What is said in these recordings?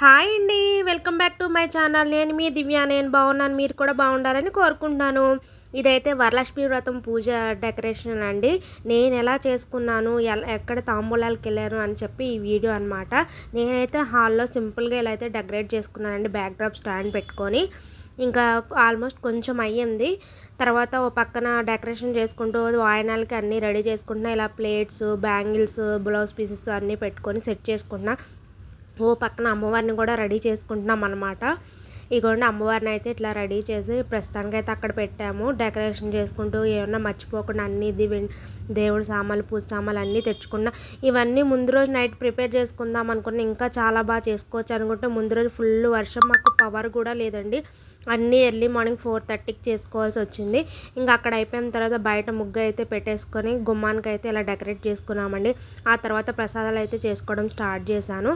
Hi అండి welcome back to my channel. నేను మీ దివ్య నేను బాగున్నాను మీరు కూడా బాగుండాలని కోరుకుంటున్నాను. ఇదైతే వరలక్ష్మి వ్రతం పూజ డెకరేషన్ అండి. నేను ఎలా చేసుకున్నాను ఎలా ఎక్కడ తాంబూలాలకు వెళ్ళాను అని చెప్పి ఈ వీడియో అనమాట నేనైతే హాల్లో సింపుల్గా ఇలా అయితే డెకరేట్ చేసుకున్నానండి బ్యాక్ డ్రాప్ స్టాండ్ పెట్టుకొని. ఇంకా ఆల్మోస్ట్ కొంచెం అయ్యింది. తర్వాత ఓ పక్కన డెకరేషన్ చేసుకుంటూ వాయనాలకి అన్నీ రెడీ చేసుకుంటున్నా. ఇలా ప్లేట్స్ బ్యాంగిల్స్ బ్లౌజ్ పీసెస్ అన్నీ పెట్టుకొని సెట్ చేసుకుంటున్నా ఓ పక్కన అమ్మవారిని కూడా రెడీ చేసుకుంటున్నాం అనమాట ఇగోండి అమ్మవారిని అయితే ఇట్లా రెడీ చేసి ప్రస్తుతానికి అయితే అక్కడ పెట్టాము. డెకరేషన్ చేసుకుంటూ ఏమన్నా మర్చిపోకుండా అన్ని ఇది దేవుడి సామాన్లు పూజ సామాన్లు అన్నీ తెచ్చుకున్నా. ఇవన్నీ ముందు రోజు నైట్ ప్రిపేర్ చేసుకుందాం అనుకున్నా. ఇంకా చాలా బాగా చేసుకోవచ్చు అనుకుంటే ముందు రోజు ఫుల్ వర్షం మాకు పవర్ కూడా లేదండి. అన్నీ ఎర్లీ మార్నింగ్ ఫోర్ థర్టీకి చేసుకోవాల్సి వచ్చింది. ఇంకా అక్కడ అయిపోయిన తర్వాత బయట ముగ్గు అయితే పెట్టేసుకొని గుమ్మానికి అయితే ఇలా డెకరేట్ చేసుకున్నామండి. ఆ తర్వాత ప్రసాదాలు అయితే చేసుకోవడం స్టార్ట్ చేశాను.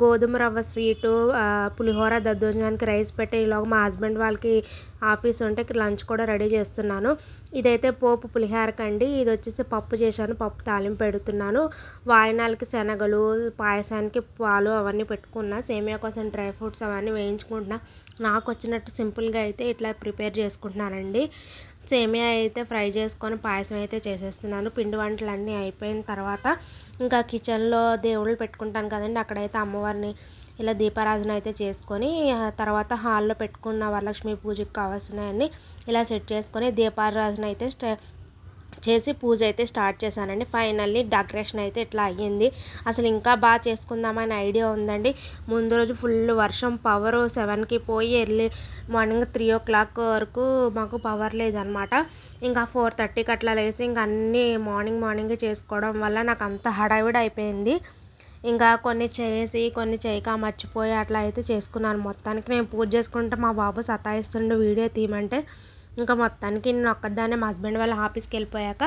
గోధుమ రవ్వ స్వీటు పులిహోర దద్దోజనానికి రైస్ పెట్టే ఈలోగా మా హస్బెండ్ వాళ్ళకి ఆఫీస్ ఉంటే లంచ్ కూడా రెడీ చేస్తున్నాను. ఇదైతే పోపు పులిహోరకండి. ఇది వచ్చేసి పప్పు చేశాను. పప్పు తాలింపు పెడుతున్నాను. వాయనాలకి శనగలు పాయసానికి పాలు అవన్నీ పెట్టుకున్నా సేమియా కోసం డ్రై ఫ్రూట్స్ అవన్నీ వేయించుకుంటున్నా. నాకు వచ్చినట్టు సింపుల్గా అయితే ఇట్లా ప్రిపేర్ చేసుకుంటున్నానండి. సేమియా అయితే ఫ్రై చేసుకొని పాయసం అయితే చేసేస్తున్నాను. పిండి వంటలు అన్నీ అయిపోయిన తర్వాత ఇంకా కిచెన్లో దేవుళ్ళు పెట్టుకుంటాను కదండి. అక్కడైతే అమ్మవారిని ఇలా దీపారాధన అయితే చేసుకొని తర్వాత హాల్లో పెట్టుకున్న వరలక్ష్మి పూజకి కావాల్సినవన్నీ ఇలా సెట్ చేసుకొని దీపారాధన అయితే స్టే చేసి పూజ అయితే స్టార్ట్ చేశానండి. ఫైనల్లీ డెకరేషన్ అయితే ఇట్లా అయ్యింది. అసలు ఇంకా బాగా చేసుకుందామని ఐడియా ఉందండి. ముందు రోజు ఫుల్ వర్షం పవర్ సెవెన్కి పోయి early morning three o'clock వరకు మాకు పవర్ లేదనమాట. ఇంకా ఫోర్ థర్టీకి అట్లా లేసి ఇంకా అన్నీ మార్నింగ్ మార్నింగ్ చేసుకోవడం వల్ల నాకు అంత హడావిడి అయిపోయింది. ఇంకా కొన్ని చేసి కొన్ని చేయక మర్చిపోయి అట్లా అయితే చేసుకున్నాను. మొత్తానికి నేను పూజ చేసుకుంటే మా బాబు సతాయిస్తుండే వీడియో తీయమంటే. ఇంకా మొత్తానికి నేను ఒక్కదాన్ని మా హస్బెండ్ వాళ్ళ ఆఫీస్కి వెళ్ళిపోయాక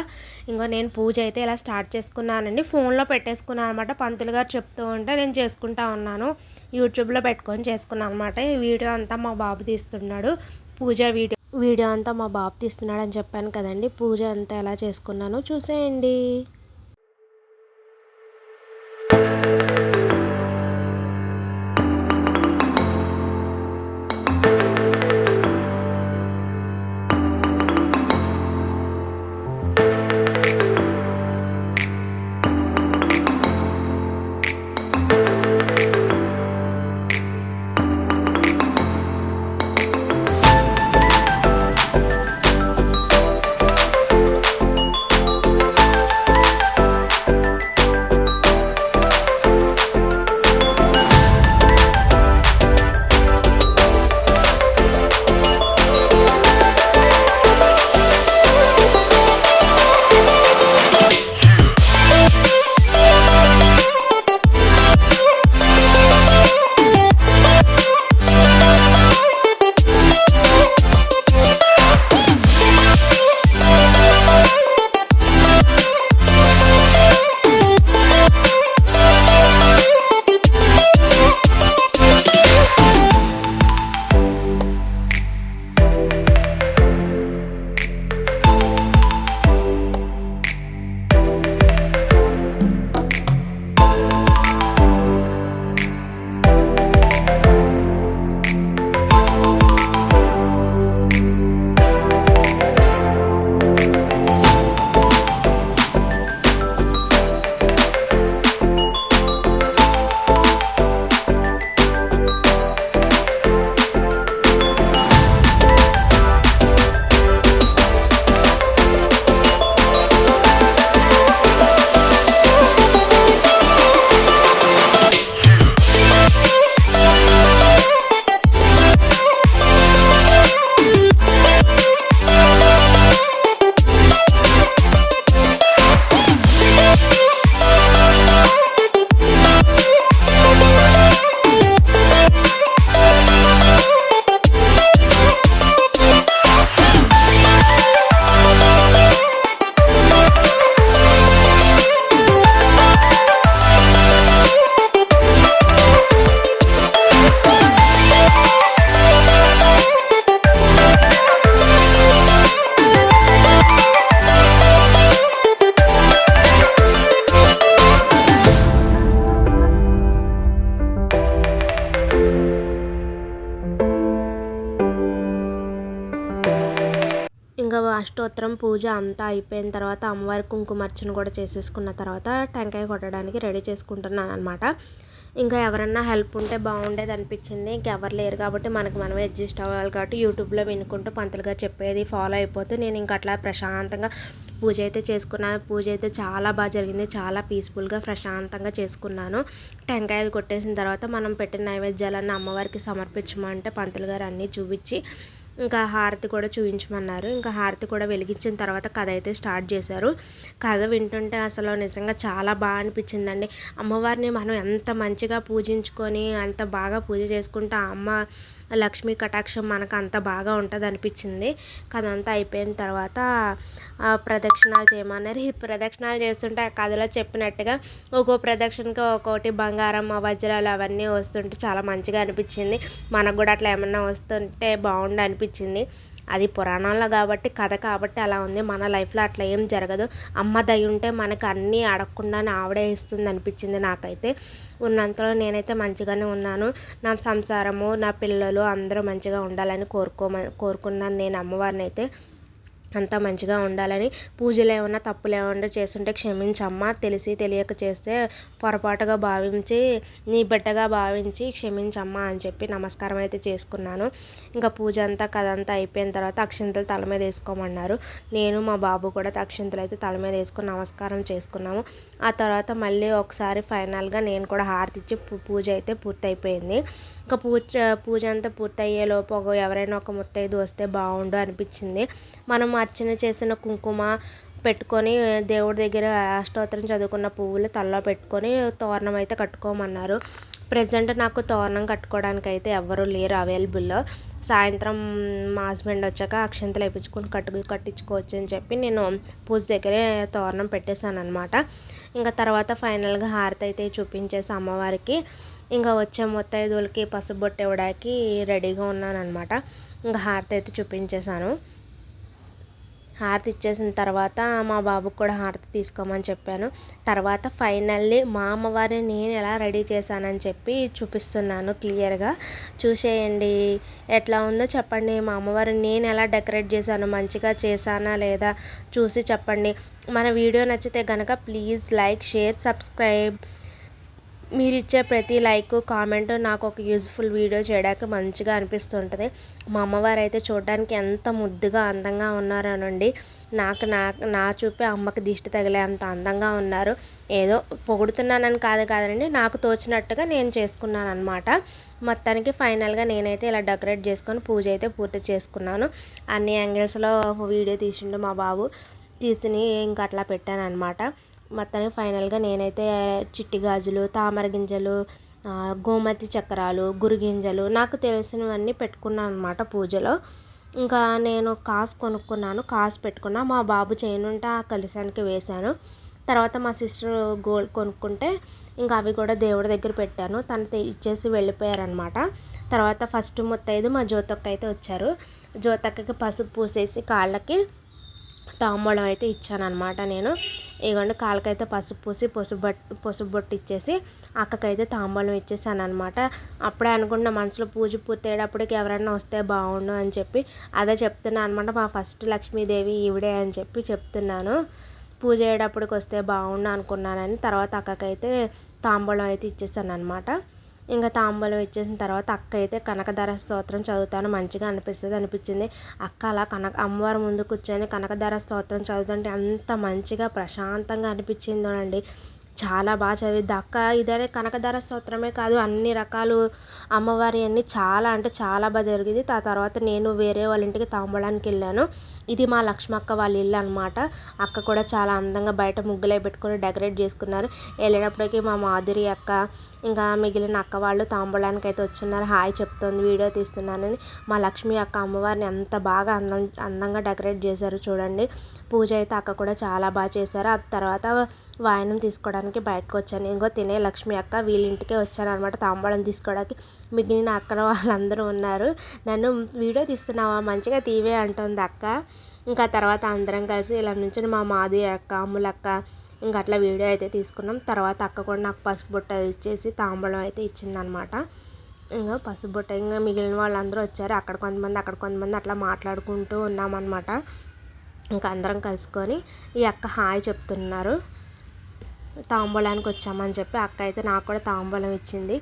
ఇంకా నేను పూజ అయితే ఇలా స్టార్ట్ చేసుకున్నానండి. ఫోన్లో పెట్టేసుకున్నాను అనమాట పంతులు గారు చెప్తూ ఉంటే నేను చేసుకుంటా ఉన్నాను. యూట్యూబ్లో పెట్టుకొని చేసుకున్నాను అనమాట ఈ వీడియో అంతా మా బాబు తీస్తున్నాడు. పూజ వీడియో వీడియో అంతా మా బాబు తీస్తున్నాడు అని చెప్పాను కదండి. పూజ అంతా ఎలా చేసుకున్నానో చూసేయండి. మాత్రం పూజ అంతా అయిపోయిన తర్వాత అమ్మవారి కుంకుమర్చన కూడా చేసేసుకున్న తర్వాత టెంకాయ కొట్టడానికి రెడీ చేసుకుంటున్నాను అనమాట ఇంకా ఎవరన్నా హెల్ప్ ఉంటే బాగుండేది అనిపించింది. ఇంకెవరు లేరు కాబట్టి మనకు మనమే అడ్జస్ట్ అవ్వాలి కాబట్టి యూట్యూబ్లో వినుకుంటూ పంతులు గారు చెప్పేది ఫాలో అయిపోతే నేను ఇంకా అట్లా ప్రశాంతంగా పూజ అయితే చేసుకున్నాను. పూజ అయితే చాలా బాగా జరిగింది. చాలా పీస్ఫుల్గా ప్రశాంతంగా చేసుకున్నాను. టెంకాయలు కొట్టేసిన తర్వాత మనం పెట్టిన నైవేద్యాలన్నీ అమ్మవారికి సమర్పించమంటే పంతులు గారు అన్నీ చూపించి ఇంకా హారతి కూడా చూపించమన్నారు ఇంకా హారతి కూడా వెలిగించిన తర్వాత కథ అయితే స్టార్ట్ చేశారు. కథ వింటుంటే అసలు నిజంగా చాలా బాగా అనిపించిందండి. అమ్మవారిని మనం ఎంత మంచిగా పూజించుకొని అంత బాగా పూజ చేసుకుంటే ఆ అమ్మ లక్ష్మీ కటాక్షం మనకు అంత బాగా ఉంటుంది అనిపించింది కథ అంతా అయిపోయిన తర్వాత ప్రదక్షిణాలు చేయమన్నారు ఈ ప్రదక్షిణాలు చేస్తుంటే ఆ కథలో చెప్పినట్టుగా ఒక్కో ప్రదక్షిణకి ఒక్కొక్కటి బంగారం వజ్రాలు అవన్నీ వస్తుంటే చాలా మంచిగా అనిపించింది. మనకు కూడా అట్లా ఏమన్నా వస్తుంటే బాగుండు అనిపించింది అది పురాణంలో కాబట్టి కథ కాబట్టి అలా ఉంది. మన లైఫ్లో అట్లా ఏం జరగదు. అమ్మ దయ ఉంటే మనకు అన్నీ అడగకుండానే ఆవిడే ఇస్తుంది అనిపించింది నాకైతే. ఉన్నంతలో నేనైతే మంచిగానే ఉన్నాను. నా సంసారము నా పిల్లలు అందరూ మంచిగా ఉండాలని కోరుకోమని కోరుకున్నాను నేను అమ్మవారిని అయితే అంతా మంచిగా ఉండాలని పూజలు ఏమన్నా తప్పులు ఏమన్నా చేస్తుంటే క్షమించమ్మా తెలిసి తెలియక చేస్తే పొరపాటుగా భావించి నీ బిడ్డగా భావించి క్షమించమ్మా అని చెప్పి నమస్కారం అయితే చేసుకున్నాను. ఇంకా పూజ అంతా కదంతా అయిపోయిన తర్వాత అక్షింతలు తల మీద వేసుకోమన్నారు. నేను మా బాబు కూడా అక్షింతలు అయితే తల మీద వేసుకొని నమస్కారం చేసుకున్నాము. ఆ తర్వాత మళ్ళీ ఒకసారి ఫైనల్గా నేను కూడా హారతి ఇచ్చి పూజ అయితే పూర్తయిపోయింది. ఇంకా పూజ పూజ అంతా పూర్తయ్యేలోపు ఒక ఎవరైనా ఒక ముత్తైదు వస్తే బాగుండు అనిపించింది. మనం అర్చన చేసిన కుంకుమ పెట్టుకొని దేవుడి దగ్గర అష్టోత్తరం చదువుకున్న పువ్వులు తలలో పెట్టుకొని తోరణం అయితే కట్టుకోమన్నారు. ప్రజెంట్ నాకు తోరణం కట్టుకోవడానికి అయితే ఎవ్వరూ లేరు అవైలబుల్లో. సాయంత్రం మా హస్బెండ్ వచ్చాక అక్షంతలు వేయించుకొని కట్టు కట్టించుకోవచ్చు అని చెప్పి నేను పూజ దగ్గరే తోరణం పెట్టేశాను అనమాట ఇంకా తర్వాత ఫైనల్గా హారతి అయితే చూపించేసి అమ్మవారికి. ఇంకా వచ్చే ముత్తైదులకి పసుపు బొట్టు ఇవ్వడానికి రెడీగా ఉన్నాను అనమాట ఇంకా హారతి అయితే చూపించేశాను. హారతి ఇచ్చేసిన తర్వాత మా బాబుకు కూడా హారతి తీసుకోమని చెప్పాను. తర్వాత ఫైనల్లీ మా అమ్మవారిని నేను ఎలా రెడీ చేశానని చెప్పి చూపిస్తున్నాను క్లియర్గా. చూసేయండి ఎట్లా ఉందో చెప్పండి. మా అమ్మవారిని నేను ఎలా డెకరేట్ చేశాను మంచిగా చేశానా లేదా చూసి చెప్పండి. మన వీడియో నచ్చితే కనుక ప్లీజ్ లైక్ షేర్ సబ్స్క్రైబ్. మీరు ఇచ్చే ప్రతి లైక్ కామెంట్ నాకు ఒక యూజ్ఫుల్ వీడియో చేయడానికి మంచిగా అనిపిస్తుంటుంది. మా అమ్మవారు అయితే చూడడానికి ఎంత ముద్దుగా అందంగా ఉన్నారనండి. నాకు నా నా చూపే అమ్మకి దిష్టి తగిలే అంత అందంగా ఉన్నారు. ఏదో పొగుడుతున్నానని కాదు కాదండి నాకు తోచినట్టుగా నేను చేసుకున్నాను అనమాట మొత్తానికి ఫైనల్గా నేనైతే ఇలా డెకరేట్ చేసుకొని పూజ అయితే పూర్తి చేసుకున్నాను. అన్ని యాంగిల్స్లో వీడియో తీసిండు మా బాబు. తీసిని ఇంకా అట్లా పెట్టాను అనమాట మొత్తానికి ఫైనల్గా నేనైతే చిట్టి గాజులు తామర గింజలు గోమతి చక్రాలు గురిగింజలు నాకు తెలిసినవన్నీ పెట్టుకున్నాను అనమాట పూజలో. ఇంకా నేను కాసు కొనుక్కున్నాను కాసు పెట్టుకున్నా. మా బాబు చేయనుంటే ఆ కలిసానికి వేశాను. తర్వాత మా సిస్టర్ గోల్డ్ కొనుక్కుంటే ఇంకా అవి కూడా దేవుడి దగ్గర పెట్టాను. తను ఇచ్చేసి వెళ్ళిపోయారనమాట తర్వాత ఫస్ట్ మొత్తైదు మా జ్యోతక్క అయితే వచ్చారు. జ్యోతక్కకి పసుపు పూసేసి కాళ్ళకి తాంబూలం అయితే ఇచ్చాను అనమాట నేను. ఇగోండి కాళ్ళకైతే పసుపు పూసి పసుపు బట్ పసుపు బొట్టు ఇచ్చేసి అక్కకైతే తాంబూలం ఇచ్చేసాను అనమాట అప్పుడే అనుకున్న మనసులో పూజ పూర్తయ్యేటప్పటికి ఎవరైనా వస్తే బాగుండు అని చెప్పి అదే చెప్తున్నాను అనమాట మా ఫస్ట్ లక్ష్మీదేవి ఈవిడే అని చెప్పి చెప్తున్నాను. పూజ అయ్యేటప్పటికి వస్తే బాగుండు అనుకున్నానని తర్వాత అక్కకైతే తాంబూలం అయితే ఇచ్చేసాను అనమాట ఇంకా తాంబూలం ఇచ్చేసిన తర్వాత అక్క అయితే కనకధర స్తోత్రం చదువుతాను మంచిగా అనిపిస్తుంది అనిపించింది. అక్క అలా కనక అమ్మవారి ముందు కూర్చొని కనకధర స్తోత్రం చదువుతుంటే అంత మంచిగా ప్రశాంతంగా అనిపించిందోనండి. చాలా బాగా చదివిద్ది. అక్క ఇదనే కనకధార స్తోత్రమే కాదు అన్ని రకాలు అమ్మవారి అన్ని చాలా అంటే చాలా బాగా జరిగింది. ఆ తర్వాత నేను వేరే వాళ్ళ ఇంటికి తాంబడానికి వెళ్ళాను. ఇది మా లక్ష్మక్క వాళ్ళ ఇల్లు అనమాట అక్క కూడా చాలా అందంగా బయట ముగ్గులే పెట్టుకొని డెకరేట్ చేసుకున్నారు. వెళ్ళేటప్పటికి మా మాధురి అక్క ఇంకా మిగిలిన అక్క వాళ్ళు తాంబూలానికి అయితే వచ్చున్నారు. హాయ్ చెప్తోంది వీడియో తీస్తున్నానని. మా లక్ష్మి అక్క అమ్మవారిని ఎంత బాగా అందం అందంగా డెకరేట్ చేశారు చూడండి. పూజ అయితే అక్క కూడా చాలా బాగా చేశారు. ఆ తర్వాత వాయనం తీసుకోవడానికి బయటకు వచ్చాను. ఇంకో తినే లక్ష్మి అక్క వీళ్ళింటికే వచ్చాను అనమాట తాంబూలం తీసుకోవడానికి మిగిలిన అక్కడ వాళ్ళందరూ ఉన్నారు. నన్ను వీడియో తీస్తున్నావా? మంచిగా తీవే అంటుంది అక్క. ఇంకా తర్వాత అందరం కలిసి ఇలా నుంచి మా మాది అక్క అమ్ములక్క ఇంకా అట్లా వీడియో అయితే తీసుకున్నాం. తర్వాత అక్క కూడా నాకు పసుపు బుట్ట ఇచ్చేసి తాంబూలం అయితే ఇచ్చిందనమాట ఇంకా పసుపు బుట్ట ఇంకా మిగిలిన వాళ్ళందరూ వచ్చారు. అక్కడ కొంతమంది అక్కడ కొంతమంది అట్లా మాట్లాడుకుంటూ ఉన్నామన్నమాట. ఇంకా అందరం కలుసుకొని ఈ అక్క హాయ్ చెప్తున్నారు. తాంబూలానికి వచ్చామని చెప్పి అక్క అయితే నాకు కూడా తాంబూలం ఇచ్చింది.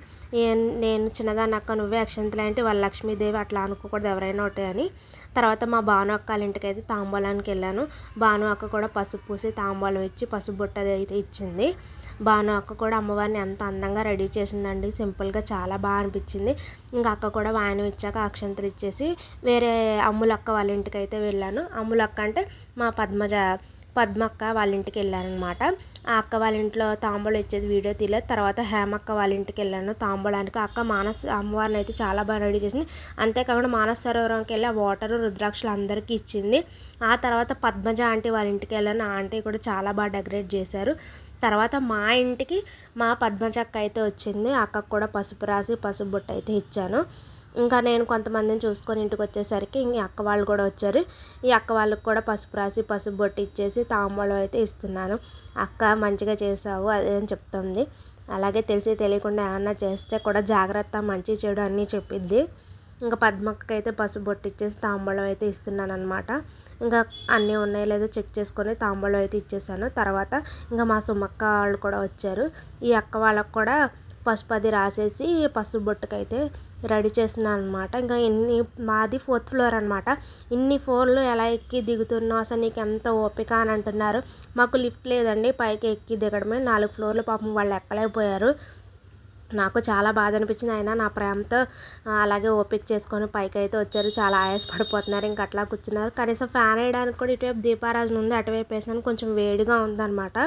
నేను చిన్నదాన్ని అక్క నువ్వే అక్షంతలు అంటే వాళ్ళ లక్ష్మీదేవి అట్లా అనుకోకూడదు ఎవరైనా ఒకటి అని. తర్వాత మా భాను అక్క వాళ్ళ ఇంటికి అయితే తాంబూలానికి వెళ్ళాను. భాను అక్క కూడా పసుపు పూసి తాంబూలం ఇచ్చి పసుపు బుట్టది అయితే ఇచ్చింది. భాను అక్క కూడా అమ్మవారిని ఎంత అందంగా రెడీ చేసిందండి. సింపుల్గా చాలా బాగా అనిపించింది. ఇంకా అక్క కూడా వాయనం ఇచ్చాక అక్షంతలు ఇచ్చేసి వేరే అమ్ములక్క వాళ్ళ ఇంటికి అయితే వెళ్ళాను. అమ్ములక్క అంటే మా పద్మజ పద్మక్క వాళ్ళ ఇంటికి వెళ్ళానమాట ఆ అక్క వాళ్ళ ఇంట్లో తాంబూలం ఇచ్చేది వీడియో తీయలేదు. తర్వాత హేమక్క వాళ్ళ ఇంటికి వెళ్ళాను తాంబూలానికి. అక్క మానస్ అమ్మవారిని అయితే చాలా బాగా రెడీ చేసింది. అంతేకాకుండా మానస సరోవరంకి వెళ్ళి ఆ వాటర్ రుద్రాక్షలు అందరికీ ఇచ్చింది. ఆ తర్వాత పద్మజ ఆంటీ వాళ్ళ ఇంటికి వెళ్ళాను. ఆ ఆంటీ కూడా చాలా బాగా డెకరేట్ చేశారు. తర్వాత మా ఇంటికి మా పద్మచక్క అయితే వచ్చింది. అక్కకు కూడా పసుపు రాసి పసుపు బుట్ట అయితే ఇచ్చాను. ఇంకా నేను కొంతమందిని చూసుకొని ఇంటికి వచ్చేసరికి ఇంక అక్క వాళ్ళు కూడా వచ్చారు. ఈ అక్క వాళ్ళకి కూడా పసుపు రాసి పసుపు బొట్టు ఇచ్చేసి తాంబూలం అయితే ఇస్తున్నాను. అక్క మంచిగా చేసావు అదే అని చెప్తుంది. అలాగే తెలిసి తెలియకుండా ఏమన్నా చేస్తే కూడా జాగ్రత్త మంచి చెడు అన్నీ చెప్పిద్ది ఇంకా పద్మక్కకి అయితే పసుపు బొట్టు ఇచ్చేసి తాంబూలం అయితే ఇస్తున్నాను అనమాట ఇంకా అన్నీ ఉన్నాయో లేదో చెక్ చేసుకొని తాంబూలం అయితే ఇచ్చేసాను. తర్వాత ఇంకా మా సుమక్క వాళ్ళు కూడా వచ్చారు. ఈ అక్క వాళ్ళకు కూడా పసుపు అది రాసేసి పసుపు బొట్టుకైతే రెడీ చేస్తున్నాను అనమాట ఇంకా ఎన్ని మాది ఫోర్త్ ఫ్లోర్ అనమాట ఇన్ని ఫ్లోర్లు ఎలా ఎక్కి దిగుతున్నావు? అసలు నీకు ఎంత ఓపిక అని అంటున్నారు. మాకు లిఫ్ట్ లేదండి. పైకి ఎక్కి దిగడమే. నాలుగు ఫ్లోర్లు పాపం వాళ్ళు ఎక్కలేకపోయారు. నాకు చాలా బాధ అనిపించింది. అయినా నా ప్రేమతో అలాగే ఓపిక చేసుకొని పైకి అయితే వచ్చారు. చాలా ఆయాస పడిపోతున్నారు ఇంక అట్లా కూర్చున్నారు. కనీసం ఫ్యాన్ వేయడానికి కూడా ఇటువైపు దీపారాజు ఉంది. అటువైపు వేసాను కొంచెం వేడిగా ఉందన్నమాట.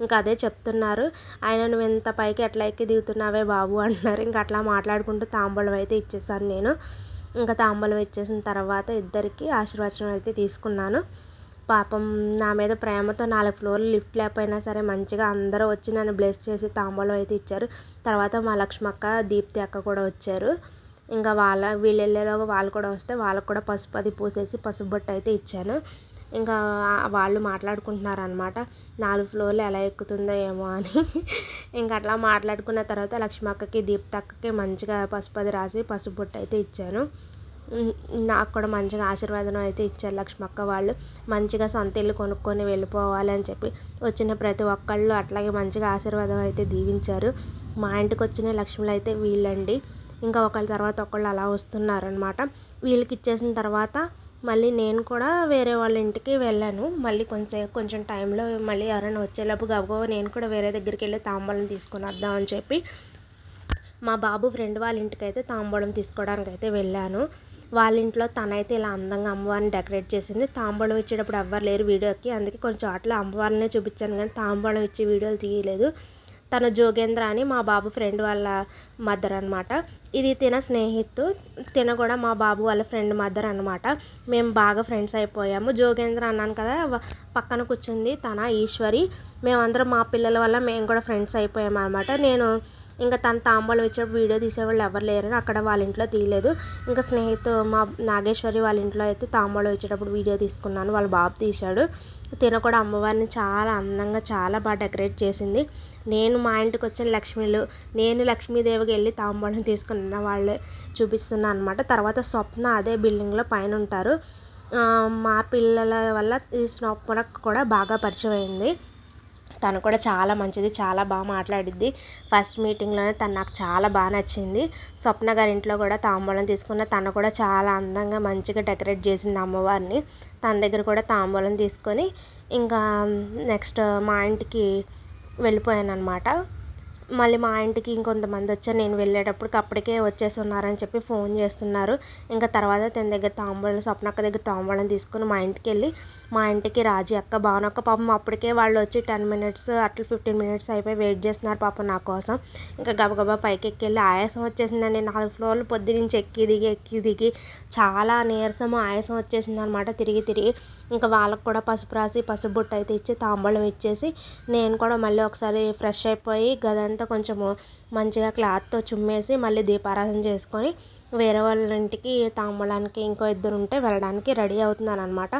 ఇంకా అదే చెప్తున్నారు. ఆయన నువ్వు ఎంత పైకి ఎట్లా ఎక్కి దిగుతున్నావే బాబు? అంటున్నారు. ఇంకా అట్లా మాట్లాడుకుంటూ తాంబూలం అయితే ఇచ్చేసాను నేను. ఇంకా తాంబూలం ఇచ్చేసిన తర్వాత ఇద్దరికి ఆశీర్వచనం అయితే తీసుకున్నాను. పాపం నా మీద ప్రేమతో నాలుగు ఫ్లోర్లు లిఫ్ట్ లేకపోయినా సరే మంచిగా అందరూ వచ్చి నన్ను బ్లెస్ చేసి తాంబూలం అయితే ఇచ్చారు. తర్వాత మా లక్ష్మక్క దీప్తి అక్క కూడా వచ్చారు. ఇంకా వాళ్ళ వీళ్ళు వెళ్ళేలోగా వాళ్ళు కూడా వస్తే వాళ్ళకు కూడా పసుపు అది పూసేసి పసుపు బొట్టు అయితే ఇచ్చాను. ఇంకా వాళ్ళు మాట్లాడుకుంటున్నారు అనమాట నాలుగు ఫ్లోర్లు ఎలా ఎక్కుతుందో ఏమో అని. ఇంకా అట్లా మాట్లాడుకున్న తర్వాత లక్ష్మక్కకి దీప్తక్కకి మంచిగా పసుపు అది రాసి పసుపు బొట్టు అయితే ఇచ్చాను. నాకు కూడా మంచిగా ఆశీర్వాదం అయితే ఇచ్చారు లక్ష్మక్క వాళ్ళు. మంచిగా సొంత ఇల్లు కొనుక్కొని వెళ్ళిపోవాలి అని చెప్పి వచ్చిన ప్రతి ఒక్కళ్ళు అట్లాగే మంచిగా ఆశీర్వాదం అయితే దీవించారు. మా ఇంటికి వచ్చిన లక్ష్ములు అయితే వీళ్ళండి. ఇంకా ఒకళ్ళ తర్వాత ఒకళ్ళు అలా వస్తున్నారనమాట వీళ్ళకి ఇచ్చేసిన తర్వాత మళ్ళీ నేను కూడా వేరే వాళ్ళ ఇంటికి వెళ్ళాను. మళ్ళీ కొంచెం కొంచెం టైంలో మళ్ళీ ఎవరైనా వచ్చేలోపు గబగబా నేను కూడా వేరే దగ్గరికి వెళ్ళి తాంబూలం తీసుకొని అని చెప్పి మా బాబు ఫ్రెండ్ వాళ్ళ ఇంటికి అయితే తాంబూలం తీసుకోవడానికి అయితే వెళ్ళాను. వాళ్ళ ఇంట్లో తనైతే ఇలా అందంగా అమ్మవారిని డెకరేట్ చేసింది. తాంబూలం ఇచ్చేటప్పుడు ఎవ్వరు లేరు వీడియోకి. అందుకే కొంచెం అట్లా అమ్మవారినే చూపించాను కానీ తాంబూలం ఇచ్చి వీడియోలు తీయలేదు. తను జోగేంద్ర అని మా బాబు ఫ్రెండ్ వాళ్ళ మదర్ అనమాట ఇది తిన స్నేహితు తిన కూడా మా బాబు వాళ్ళ ఫ్రెండ్ మదర్ అనమాట మేము బాగా ఫ్రెండ్స్ అయిపోయాము. జోగేంద్ర అన్నాను కదా పక్కన కూర్చుంది తన ఈశ్వరి. మేమందరం మా పిల్లల వల్ల మేము కూడా ఫ్రెండ్స్ అయిపోయాము అనమాట నేను ఇంకా తన తాంబూలం ఇచ్చేప్పుడు వీడియో తీసేవాళ్ళు ఎవరు లేరని అక్కడ వాళ్ళ ఇంట్లో తీయలేదు. ఇంకా స్నేహితు మా నాగేశ్వరి వాళ్ళ ఇంట్లో అయితే తాంబూలం ఇచ్చేటప్పుడు వీడియో తీసుకున్నాను. వాళ్ళ బాబు తీశాడు. తిన కూడా అమ్మవారిని చాలా అందంగా చాలా బాగా డెకరేట్ చేసింది. నేను మా ఇంటికి వచ్చిన లక్ష్మిలు నేను లక్ష్మీదేవికి వెళ్ళి తాంబూలం తీసుకున్న వాళ్ళే చూపిస్తున్నాను అనమాట తర్వాత స్వప్న అదే బిల్డింగ్లో పైన ఉంటారు. మా పిల్లల వల్ల ఈ స్వప్నకు కూడా బాగా పరిచయం అయింది. తను కూడా చాలా మంచిది చాలా బాగా మాట్లాడిద్ది. ఫస్ట్ మీటింగ్లోనే తను నాకు చాలా బాగా నచ్చింది. స్వప్న గారి ఇంట్లో కూడా తాంబూలం తీసుకున్న తను కూడా చాలా అందంగా మంచిగా డెకరేట్ చేసింది అమ్మవారిని. తన దగ్గర కూడా తాంబూలం తీసుకొని ఇంకా నెక్స్ట్ మా ఇంటికి వెళ్ళిపోయాను అనమాట మళ్ళీ మా ఇంటికి ఇంకొంతమంది వచ్చారు. నేను వెళ్ళేటప్పటికి అప్పటికే వచ్చేసి ఉన్నారని చెప్పి ఫోన్ చేస్తున్నారు. ఇంకా తర్వాత తన దగ్గర తాంబూలం స్వప్నక్క దగ్గర తాంబూలం తీసుకుని మా ఇంటికి వెళ్ళి మా ఇంటికి రాజీ అక్క భావనక్క పాపం అప్పటికే వాళ్ళు వచ్చి టెన్ మినిట్స్ అట్లా ఫిఫ్టీన్ మినిట్స్ అయిపోయి వెయిట్ చేస్తున్నారు పాపం నా కోసం. ఇంకా గబగబా పైకి ఎక్కి వెళ్ళి ఆయాసం వచ్చేసిందండి. నాలుగు ఫ్లోర్లు పొద్దు నుంచి ఎక్కి దిగి ఎక్కి దిగి చాలా నీరసం ఆయాసం వచ్చేసింది అనమాట తిరిగి తిరిగి ఇంకా వాళ్ళకు కూడా పసుపు రాసి పసుపు బుట్ట అయితే ఇచ్చి తాంబూలం ఇచ్చేసి నేను కూడా మళ్ళీ ఒకసారి ఫ్రెష్ అయిపోయి గదంతా అంతా కొంచెము మంచిగా క్లాత్తో చుమ్మేసి మళ్ళీ దీపారాధన చేసుకొని వేరే వాళ్ళ ఇంటికి తాంబూలానికి ఇంకో ఇద్దరు ఉంటే వెళ్ళడానికి రెడీ అవుతున్నాను అనమాట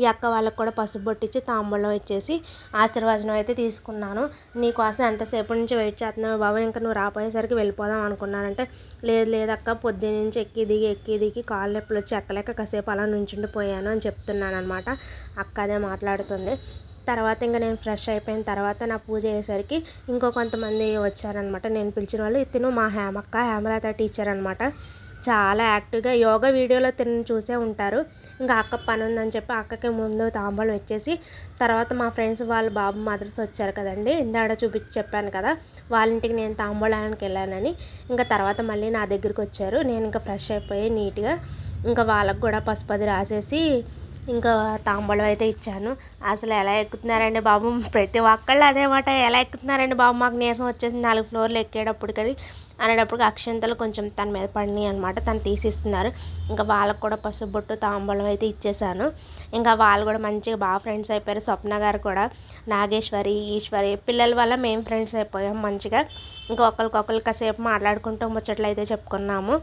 ఈ అక్క వాళ్ళకి కూడా పసుపు బొట్టించి తాంబూలం ఇచ్చేసి ఆశీర్వచనం అయితే తీసుకున్నాను. నీకోసం ఎంతసేపు నుంచి వెయిట్ చేస్తున్నావు బాబు? ఇంకా నువ్వు రాపోయేసరికి వెళ్ళిపోదాం అనుకున్నానంటే లేదు లేదు అక్క పొద్దున నుంచి ఎక్కి దిగి ఎక్కి దిగి కాళ్ళు నొప్పులు వచ్చి ఎక్కలేక కాసేపు అలా నుంచుండిపోయాను అని చెప్తున్నాను అనమాట అక్క అదే మాట్లాడుతుంది. తర్వాత ఇంకా నేను ఫ్రెష్ అయిపోయిన తర్వాత నా పూజ అయ్యేసరికి ఇంకో కొంతమంది వచ్చారనమాట. నేను పిలిచిన వాళ్ళు ఇతను మా హేమక్క హేమలత టీచర్ అనమాట. చాలా యాక్టివ్గా యోగా వీడియోలో తిని చూసే ఉంటారు. ఇంకా అక్క పని ఉందని చెప్పి అక్కకి ముందు తాంబూలు వచ్చేసి తర్వాత మా ఫ్రెండ్స్ వాళ్ళ బాబు మదర్స్ వచ్చారు కదండి ఇందాడ చూపించి చెప్పాను కదా వాళ్ళ ఇంటికి నేను తాంబూలానికి వెళ్ళానని. ఇంకా తర్వాత మళ్ళీ నా దగ్గరికి వచ్చారు. నేను ఇంకా ఫ్రెష్ అయిపోయి నీట్గా ఇంకా వాళ్ళకు కూడా పసుపది రాసేసి ఇంకా తాంబూలం అయితే ఇచ్చాను. అసలు ఎలా ఎక్కుతున్నారండి బాబు? ప్రతి ఒక్కళ్ళు అదేమాట ఎలా ఎక్కుతున్నారండి బాబు? మాకు నీసం వచ్చేసి నాలుగు ఫ్లోర్లు ఎక్కేటప్పుడు కానీ అనేటప్పుడు అక్షంతలు కొంచెం తన మీద పడినాయి అనమాట తను తీసిస్తున్నారు. ఇంకా వాళ్ళకు కూడా పసుపు బొట్టు తాంబూలం అయితే ఇచ్చేసాను. ఇంకా వాళ్ళు కూడా మంచిగా బాగా ఫ్రెండ్స్ అయిపోయారు. స్వప్న గారు కూడా నాగేశ్వరి ఈశ్వరి పిల్లల వల్ల మేము ఫ్రెండ్స్ అయిపోయాం మంచిగా. ఇంకా ఒకరికొకరు కాసేపు మాట్లాడుకుంటూ ముచ్చట్లు అయితే చెప్పుకున్నాము.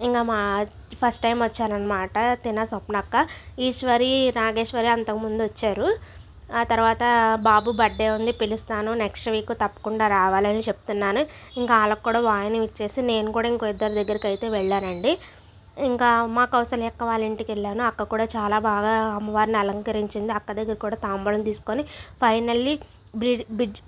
ఇంకా మా ఫస్ట్ టైం వచ్చానమాట తిన స్వప్నక్క. ఈశ్వరి నాగేశ్వరి అంతకుముందు వచ్చారు. ఆ తర్వాత బాబు బర్త్డే ఉంది పిలుస్తాను. నెక్స్ట్ వీక్ తప్పకుండా రావాలని చెప్తున్నాను. ఇంకా వాళ్ళకు కూడా వాయిని ఇచ్చేసి నేను కూడా ఇంకో ఇద్దరి దగ్గరికి అయితే వెళ్ళానండి. ఇంకా మా కౌసలి అక్క వాళ్ళ ఇంటికి వెళ్ళాను. అక్క కూడా చాలా బాగా అమ్మవారిని అలంకరించింది. అక్క దగ్గర కూడా తాంబూలం తీసుకొని ఫైనల్లీ బ్రిడ్జ్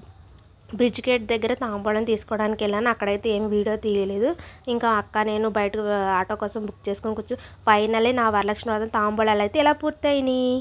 బ్రిడ్జ్ గేట్ దగ్గర తాంబూలం తీసుకోవడానికి వెళ్ళాను. అక్కడైతే ఏం వీడియో తీయలేదు. ఇంకా అక్క నేను బయటకు ఆటో కోసం బుక్ చేసుకొని కూర్చో ఫైనల్లీ నా వరలక్ష్మి వ్రతం తాంబూలాలు అయితే ఇలా పూర్తయినాయి?